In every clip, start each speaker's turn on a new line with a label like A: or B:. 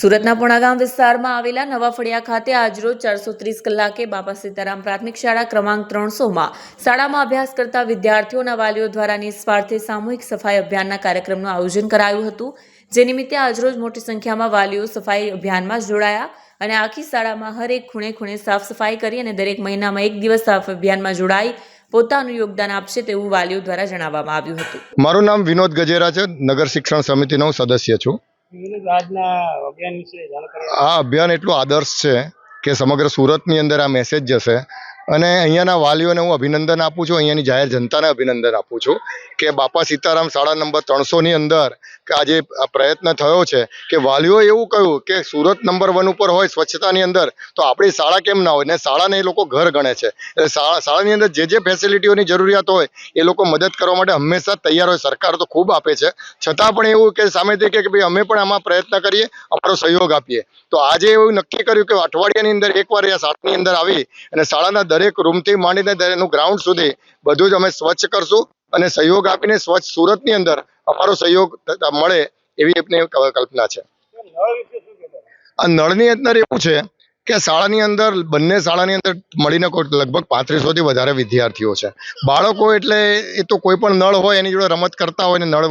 A: સુરતના પુણાગામ વિસ્તારમાં આવેલા નવા ફળિયા ખાતે આજરોજ ચારસો ત્રીસ કલાકે બાબા સીતારામ પ્રાથમિક શાળા ક્રમાંક ત્રણસોમાં શાળામાં અભ્યાસ કરતા વિદ્યાર્થીઓના વાલીઓ દ્વારા નિસ્વાર્થે સામૂહિક સફાઈ અભિયાનના કાર્યક્રમનું આયોજન કરાયું હતું. જે નિમિત્તે આજરોજ મોટી સંખ્યામાં વાલીઓ સફાઈ અભિયાનમાં જોડાયા અને આખી શાળામાં હરેક ખૂણે ખૂણે સાફ સફાઈ કરી અને દરેક મહિનામાં એક દિવસ સાફ અભિયાનમાં જોડાઈ પોતાનું યોગદાન આપશે તેવું વાલીઓ દ્વારા જણાવવામાં આવ્યું હતું.
B: મારું નામ વિનોદ ગજેરા છે. નગર શિક્ષણ સમિતિનો સદસ્ય છું. આ અભિયાન એટલું આદર્શ છે કે સમગ્ર સુરતની અંદર આ મેસેજ જશે. અને અહીંયાના વાલીઓને હું અભિનંદન આપું છું. અહીંયાની જાહેર જનતાને અભિનંદન આપું છું કે બાપા સીતારામ શાળા નંબર ત્રણસોની અંદર કે આજે પ્રયત્ન થયો છે કે વાલીઓએ એવું કહ્યું કે સુરત નંબર વન ઉપર હોય સ્વચ્છતાની અંદર તો આપણી શાળા કેમ ના હોય? ને શાળાને એ લોકો ઘર ગણે છે. એટલે શાળા, શાળાની અંદર જે જે ફેસિલિટીઓની જરૂરિયાત હોય એ લોકો મદદ કરવા માટે હંમેશા તૈયાર હોય. સરકાર તો ખૂબ આપે છે. છતાં પણ એવું કે સામેથી કે ભાઈ અમે પણ આમાં પ્રયત્ન કરીએ અમારો સહયોગ આપીએ. તો આજે એવું નક્કી કર્યું કે અઠવાડિયાની અંદર એકવાર આ શાળાની અંદર આવી અને શાળાના દરેક રૂમથી માંડીને દરેકનું ગ્રાઉન્ડ સુધી બધું જ અમે સ્વચ્છ કરશું અને સહયોગ આપીને સ્વચ્છ સુરતની અંદર અમારો સહયોગ મળે એવી એમની કલ્પના છે. આ નળની અંદર એવું છે કે શાળાની અંદર, બંને શાળાની અંદર મળીને લગભગ પાંત્રીસોથી વધારે વિદ્યાર્થીઓ છે. બાળકો એટલે એ તો કોઈ પણ નળ હોય, એની જોડે રમત કરતા હોય ને નળ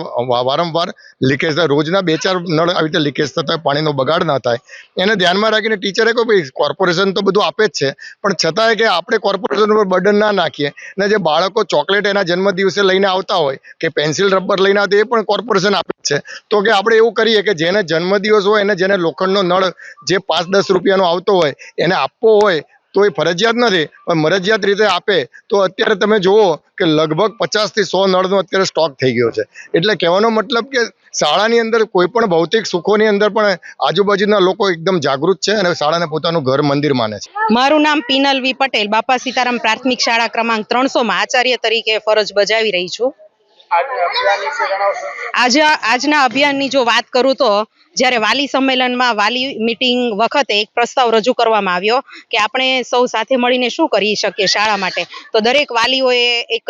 B: વારંવાર લીકેજ થાય. રોજના બે ચાર નળ આવી રીતે લીકેજ થતા હોય, પાણીનો બગાડ ના થાય. એને ધ્યાનમાં રાખીને ટીચરે કહ્યું, ભાઈ, કોર્પોરેશન તો બધું આપે જ છે. પણ છતાંય કે આપણે કોર્પોરેશન ઉપર બર્ડન ના નાખીએ. ને જે બાળકો ચોકલેટ એના જન્મ દિવસે લઈને આવતા હોય, કે પેન્સિલ, રબર લઈને આવતા એ પણ કોર્પોરેશન આપે છે. તો કે આપણે એવું કરીએ કે જેને જન્મદિવસ હોય એને જેને લોખંડનો નળ જે પાંચ દસ રૂપિયાનો આવતો હોય એને આપવો હોય તો એ ફરજિયાત નથી. પણ મરજિયાત રીતે આપે તો અત્યારે તમે જુઓ કે લગભગ પચાસથી સો નળનો અત્યારે સ્ટોક થઈ ગયો છે. એટલે કહેવાનો મતલબ કે શાળાની અંદર કોઈ પણ ભૌતિક સુખોની અંદર પણ આજુબાજુના લોકો એકદમ જાગૃત છે અને શાળાને પોતાનું ઘર મંદિર માને છે.
C: મારું નામ પિનલ વી પટેલ. બાપા સીતારામ પ્રાથમિક શાળા ક્રમાંક ત્રણસો માં આચાર્ય તરીકે ફરજ બજાવી રહી છું. આજે આજના અભિયાનની જો વાત કરું તો જ્યારે વાલી સંમેલનમાં વાલી મીટિંગ વખતે એક પ્રસ્તાવ રજૂ કરવામાં આવ્યો કે આપણે સૌ સાથે મળીને શું કરી શકીએ શાળા માટે, તો દરેક વાલીઓએ એક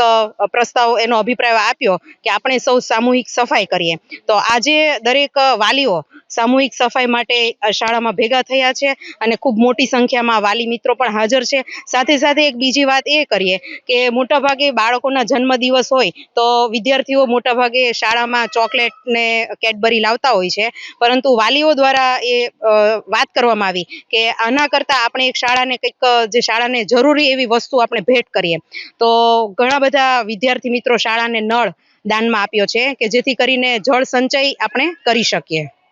C: પ્રસ્તાવ એનો અભિપ્રાય આપ્યો કે આપણે સૌ સામૂહિક સફાઈ કરીએ. તો આજે દરેક વાલીઓ સામૂહિક સફાઈ માટે શાળામાં ભેગા થયા છે અને ખૂબ મોટી સંખ્યામાં વાલી મિત્રો પણ હાજર છે. સાથે સાથે એક બીજી વાત એ કરીએ કે મોટાભાગે બાળકોના જન્મદિવસ હોય તો વિદ્યાર્થીઓ મોટાભાગે શાળામાં ચોકલેટ ને કેડબરી લાવતા હોય છે, પરંતુ વાલીઓ દ્વારા એ વાત કરવામાં આવી કે આના કરતાં આપણે એક શાળાને કંઈક, જે શાળાને જરૂરી એવી વસ્તુ આપણે ભેટ કરીએ. તો ઘણા બધા વિદ્યાર્થી મિત્રો શાળાને નળ દાનમાં આપ્યો છે કે જેથી કરીને જળ સંચય આપણે કરી શકીએ.